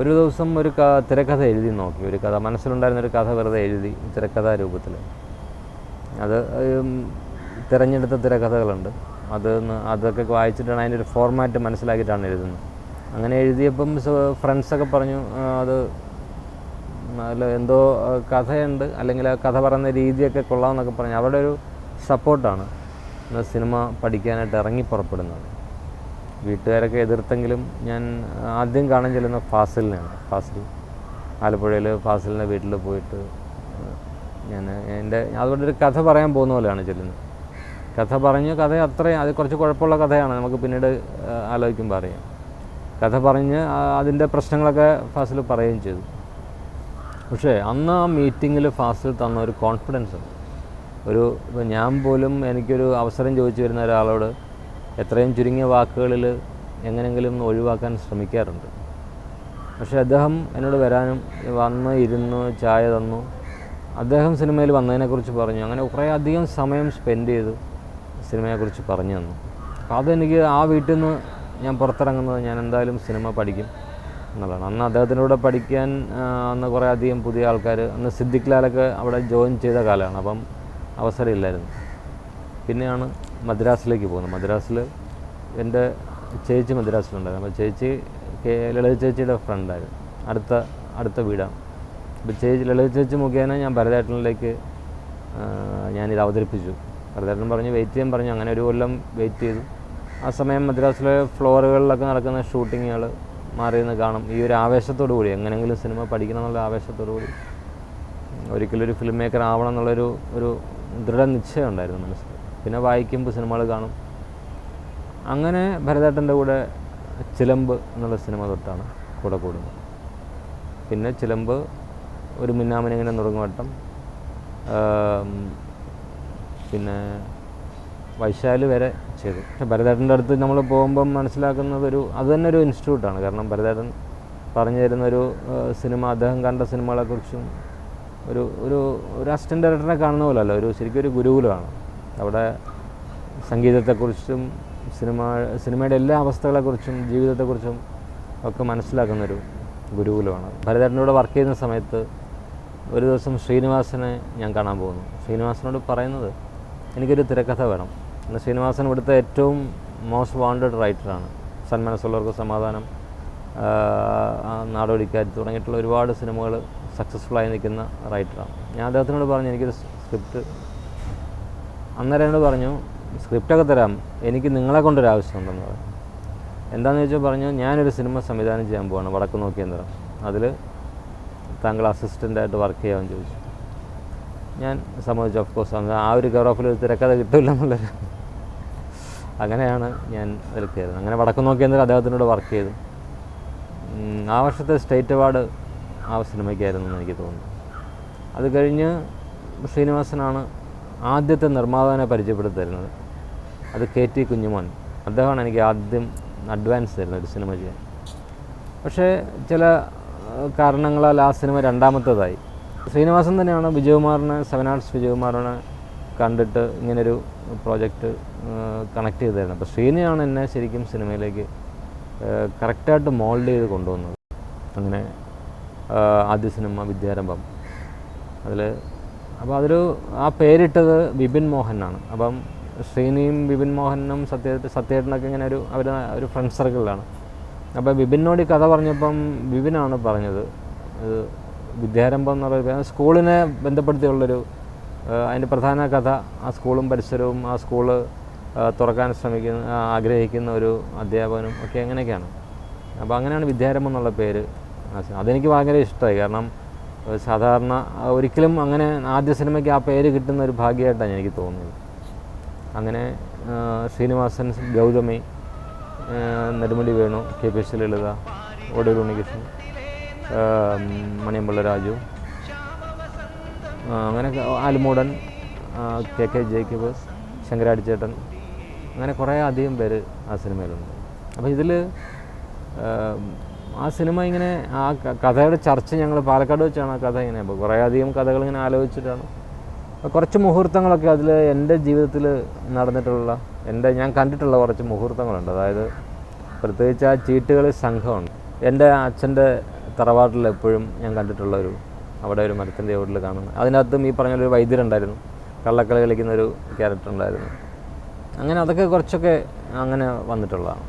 ഒരു ദിവസം ഒരു ക തിരക്കഥ എഴുതി നോക്കി. ഒരു കഥ മനസ്സിലുണ്ടായിരുന്ന ഒരു കഥ വെറുതെ എഴുതി തിരക്കഥാ രൂപത്തിൽ. അത് തിരഞ്ഞെടുത്ത തിരക്കഥകളുണ്ട്. അത് അതൊക്കെ വായിച്ചിട്ടാണ് അതിന്റെ ഒരു ഫോർമാറ്റ് മനസ്സിലാക്കിയിട്ടാണ് എഴുതുന്നത്. അങ്ങനെ എഴുതിയപ്പം ഫ്രണ്ട്സൊക്കെ പറഞ്ഞു അത് അതിൽ എന്തോ കഥയുണ്ട്. അല്ലെങ്കിൽ ആ കഥ പറയുന്ന രീതിയൊക്കെ കൊള്ളാമെന്നൊക്കെ പറഞ്ഞു. അവരുടെ ഒരു സപ്പോർട്ടാണ്. സിനിമ പഠിക്കാനായിട്ട് ഇറങ്ങി പുറപ്പെടുന്നത്. വീട്ടുകാരൊക്കെ എതിർത്തെങ്കിലും ഞാൻ ആദ്യം കാണാൻ ചെല്ലുന്ന ഫാസിലിനെയാണ്. ഫാസിൽ ആലപ്പുഴയിൽ ഫാസിലിന്റെ വീട്ടിൽ പോയിട്ട് ഞാൻ എന്റെ അതുകൊണ്ട് ഒരു കഥ പറയാൻ പോകുന്ന പോലെയാണ് ചെല്ലുന്നത്. കഥ പറഞ്ഞ് കഥ അത്രയും അത് കുറച്ച് കുഴപ്പമുള്ള കഥയാണ്. നമുക്ക് പിന്നീട് ആലോചിക്കുമ്പോൾ അറിയാം. കഥ പറഞ്ഞ് അതിന്റെ പ്രശ്നങ്ങളൊക്കെ ഫാസിൽ പറയുകയും ചെയ്തു. പക്ഷേ അന്ന് ആ മീറ്റിങ്ങിൽ ഫാസിൽ തന്ന ഒരു കോൺഫിഡൻസ് ഒരു ഞാൻ പോലും എനിക്കൊരു അവസരം ചോദിച്ചു വരുന്ന ഒരാളോട് എത്രയും ചുരുങ്ങിയ വാക്കുകളിൽ എങ്ങനെങ്കിലും ഒഴിവാക്കാൻ ശ്രമിക്കാറുണ്ട്. പക്ഷേ അദ്ദേഹം എന്നോട് വരാനും വന്ന് ഇരുന്നു ചായ തന്നു. അദ്ദേഹം സിനിമയിൽ വന്നതിനെക്കുറിച്ച് പറഞ്ഞു. അങ്ങനെ കുറേ അധികം സമയം സ്പെൻഡ് ചെയ്തു സിനിമയെക്കുറിച്ച് പറഞ്ഞു തന്നു. അപ്പോൾ അതെനിക്ക് ആ വീട്ടിൽ നിന്ന് ഞാൻ പുറത്തിറങ്ങുന്നത് ഞാൻ എന്തായാലും സിനിമ പഠിക്കും എന്നുള്ളതാണ്. അന്ന് അദ്ദേഹത്തിന്റെ കൂടെ പഠിക്കാൻ അന്ന് കുറേ അധികം പുതിയ ആൾക്കാർ അന്ന് സിദ്ദിഖ് ലാലൊക്കെ അവിടെ ജോയിൻ ചെയ്ത കാലമാണ്. അപ്പം അവസരമില്ലായിരുന്നു പിന്നെയാണ് മദ്രാസിലേക്ക് പോകുന്നത് മദ്രാസിൽ എന്റെ ചേച്ചി മദ്രാസിലുണ്ടായിരുന്നു. അപ്പോൾ ചേച്ചി ലളിത ചേച്ചിയുടെ ഫ്രണ്ടായിരുന്നു. അടുത്ത അടുത്ത വീടാണ്. അപ്പോൾ ചേച്ചി ലളിത ചേച്ചി മുഖേന ഞാൻ ഭരതേട്ടനിലേക്ക് ഞാനിത് അവതരിപ്പിച്ചു. ഭരതേട്ടൻ പറഞ്ഞ് വെയിറ്റ് ചെയ്യാൻ പറഞ്ഞു. അങ്ങനെ ഒരു കൊല്ലം വെയിറ്റ് ചെയ്തു. ആ സമയം മദ്രാസിലെ ഫ്ലോറുകളിലൊക്കെ നടക്കുന്ന ഷൂട്ടിങ്ങുകൾ മാറി നിന്ന് കാണും. ഈ ഒരു ആവേശത്തോടു കൂടി എങ്ങനെയെങ്കിലും സിനിമ പഠിക്കണം എന്നുള്ള ആവേശത്തോടു കൂടി. ഒരിക്കലും ഒരു ഫിലിം മേക്കർ ആവണം എന്നുള്ളൊരു ഒരു ദൃഢനിശ്ചയം ഉണ്ടായിരുന്നു മനസ്സിൽ. പിന്നെ വായിക്കുമ്പോൾ സിനിമകൾ കാണും. അങ്ങനെ ഭരതേട്ടന്റെ കൂടെ ചിലമ്പ് എന്നുള്ള സിനിമ തൊട്ടാണ് കൂടെ കൂടുന്നത്. പിന്നെ ചിലമ്പ് ഒരു മിന്നാമിനിങ്ങനെ നുറുങ്ങുവട്ടം പിന്നെ വൈശാൽ വരെ ചെയ്തു. പക്ഷേ ഭരതേട്ടന്റെ അടുത്ത് നമ്മൾ പോകുമ്പം മനസ്സിലാക്കുന്നത് ഒരു അത് തന്നെ ഒരു ഇൻസ്റ്റിറ്റ്യൂട്ടാണ്. കാരണം ഭരതേട്ടൻ പറഞ്ഞു തരുന്നൊരു സിനിമ അദ്ദേഹം കണ്ട സിനിമകളെക്കുറിച്ചും ഒരു ഒരു ഒരു അസിസ്റ്റന്റ് ഡയറക്ടറെ കാണുന്ന പോലെ അല്ല ഒരു ശരിക്കും ഒരു ഗുരുകുലമാണ്. അവിടെ സംഗീതത്തെക്കുറിച്ചും സിനിമ സിനിമയുടെ എല്ലാ അവസ്ഥകളെക്കുറിച്ചും ജീവിതത്തെക്കുറിച്ചും ഒക്കെ മനസ്സിലാക്കുന്നൊരു ഗുരുകുലമാണ്. ഭരതേട്ടനോട് വർക്ക് ചെയ്യുന്ന സമയത്ത് ഒരു ദിവസം ശ്രീനിവാസനെ ഞാൻ കാണാൻ പോകുന്നു. ശ്രീനിവാസനോട് പറയുന്നത് എനിക്കൊരു തിരക്കഥ വേണം. എന്നാൽ ശ്രീനിവാസൻ ഇവിടുത്തെ ഏറ്റവും മോസ്റ്റ് വാണ്ടഡ് റൈറ്ററാണ് സന്മനസ്സുള്ളവർക്ക് സമാധാനം നാടോടിക്കാരി തുടങ്ങിയിട്ടുള്ള ഒരുപാട് സിനിമകൾ സക്സസ്ഫുള്ളായി നിൽക്കുന്ന റൈറ്ററാണ് ഞാൻ അദ്ദേഹത്തിനോട് പറഞ്ഞു എനിക്കൊരു സ്ക്രിപ്റ്റ് അന്നേരം എന്നോട് പറഞ്ഞു സ്ക്രിപ്റ്റൊക്കെ തരാം. എനിക്ക് നിങ്ങളെ കൊണ്ടൊരു ആവശ്യമുണ്ടെന്ന് പറഞ്ഞു. എന്താണെന്ന് ചോദിച്ചാൽ പറഞ്ഞു ഞാനൊരു സിനിമ സംവിധാനം ചെയ്യാൻ പോവാണ് വടക്ക് നോക്കിയന്ത്രം അതിൽ താങ്കൾ അസിസ്റ്റന്റായിട്ട് വർക്ക് ചെയ്യാമെന്ന് ചോദിച്ചു. ഞാൻ സമ്മതിച്ചു ഓഫ് കോഴ്സ് ആ ഒരു കവറോഫിൽ ഒരു തിരക്കഥ കിട്ടില്ല എന്നുള്ളൊരു അങ്ങനെയാണ് ഞാൻ അതിൽ കയറുന്നത് അങ്ങനെ വടക്ക് നോക്കിയന്ത്രം അദ്ദേഹത്തിനോട് വർക്ക് ചെയ്തു. ആ വർഷത്തെ സ്റ്റേറ്റ് അവാർഡ് ആ സിനിമയ്ക്കായിരുന്നു എന്ന് എനിക്ക് തോന്നുന്നു. അത് കഴിഞ്ഞ് ശ്രീനിവാസനാണ് ആദ്യത്തെ നിർമ്മാതാവിനെ പരിചയപ്പെടുത്തി തരുന്നത് അത് കെ ടി കുഞ്ഞുമോൻ. അദ്ദേഹമാണ് എനിക്ക് ആദ്യം അഡ്വാൻസ് തരുന്നത് ഒരു സിനിമ ചെയ്യാൻ. പക്ഷേ ചില കാരണങ്ങളാൽ ആ സിനിമ രണ്ടാമത്തേതായി. ശ്രീനിവാസൻ തന്നെയാണ് വിജയകുമാറിനെ സെവൻ ആർട്സ് വിജയകുമാറിനെ കണ്ടിട്ട് ഇങ്ങനൊരു പ്രോജക്റ്റ് കണക്ട് ചെയ്ത് തരുന്നത് അപ്പോൾ ശ്രീനിയാണ് എന്നെ ശരിക്കും സിനിമയിലേക്ക് കറക്റ്റായിട്ട് മോൾഡ് ചെയ്ത് കൊണ്ടുവന്നത്. അങ്ങനെ ആദ്യ സിനിമ വിദ്യാരംഭം. അതിൽ അപ്പോൾ അതൊരു ആ പേരിട്ടത് വിപിൻ മോഹനാണ്. അപ്പം ശ്രീനിയും വിപിൻ മോഹനും സത്യ സത്യേട്ടനൊക്കെ ഇങ്ങനെ ഒരു അവർ ഒരു ഫ്രണ്ട് സർക്കിളിലാണ് അപ്പോൾ വിപിനോട് ഈ കഥ പറഞ്ഞപ്പം വിപിനാണ് പറഞ്ഞത്. ഇത് വിദ്യാരംഭം എന്ന് പറയുന്നത് സ്കൂളിനെ ബന്ധപ്പെടുത്തിയുള്ളൊരു അതിന്റെ പ്രധാന കഥ ആ സ്കൂളും പരിസരവും ആ സ്കൂൾ തുറക്കാൻ ശ്രമിക്കുന്ന ആഗ്രഹിക്കുന്ന ഒരു അധ്യാപകനും ഒക്കെ അങ്ങനെയൊക്കെയാണ്. അപ്പോൾ അങ്ങനെയാണ് വിദ്യാരംഭം എന്നുള്ള പേര്. അതെനിക്ക് ഭയങ്കര ഇഷ്ടമായി കാരണം സാധാരണ ഒരിക്കലും അങ്ങനെ ആദ്യ സിനിമയ്ക്ക് ആ പേര് കിട്ടുന്ന ഒരു ഭാഗ്യമായിട്ടാണ് എനിക്ക് തോന്നിയത്. അങ്ങനെ Sreenivasan Gauthami Nedumudi Venu K P S Lalitha Odur Unnikrishnan Maniyampalla Raju അങ്ങനെ ആലുമൂടൻ കെ കെ ജേക്കബ് ശങ്കരാടിച്ചേട്ടൻ അങ്ങനെ കുറേ അധികം പേര് ആ സിനിമയിലുണ്ട്. അപ്പോൾ ഇതിൽ ആ സിനിമ ഇങ്ങനെ ആ കഥയുടെ ചർച്ച ഞങ്ങൾ പാലക്കാട് വെച്ചാണ് ആ കഥ ഇങ്ങനെ. അപ്പോൾ കുറേ അധികം കഥകൾ ഇങ്ങനെ ആലോചിച്ചിട്ടാണ്. കുറച്ച് മുഹൂർത്തങ്ങളൊക്കെ അതിൽ എന്റെ ജീവിതത്തിൽ നടന്നിട്ടുള്ള എന്റെ ഞാൻ കണ്ടിട്ടുള്ള കുറച്ച് മുഹൂർത്തങ്ങളുണ്ട്. അതായത് പ്രത്യേകിച്ച് ആ ചീട്ടുകളിൽ സംഘമുണ്ട് എന്റെ അച്ഛന്റെ തറവാട്ടിൽ എപ്പോഴും ഞാൻ കണ്ടിട്ടുള്ള ഒരു അവിടെ ഒരു മരത്തിന്റെ ഓടിൽ കാണുന്നത് അതിനകത്തും ഈ പറഞ്ഞൊരു വൈദ്യരുണ്ടായിരുന്നു. കള്ളക്കളി കളിക്കുന്ന ഒരു ക്യാരക്ടർ ഉണ്ടായിരുന്നു. അങ്ങനെ അതൊക്കെ കുറച്ചൊക്കെ അങ്ങനെ വന്നിട്ടുള്ളതാണ്.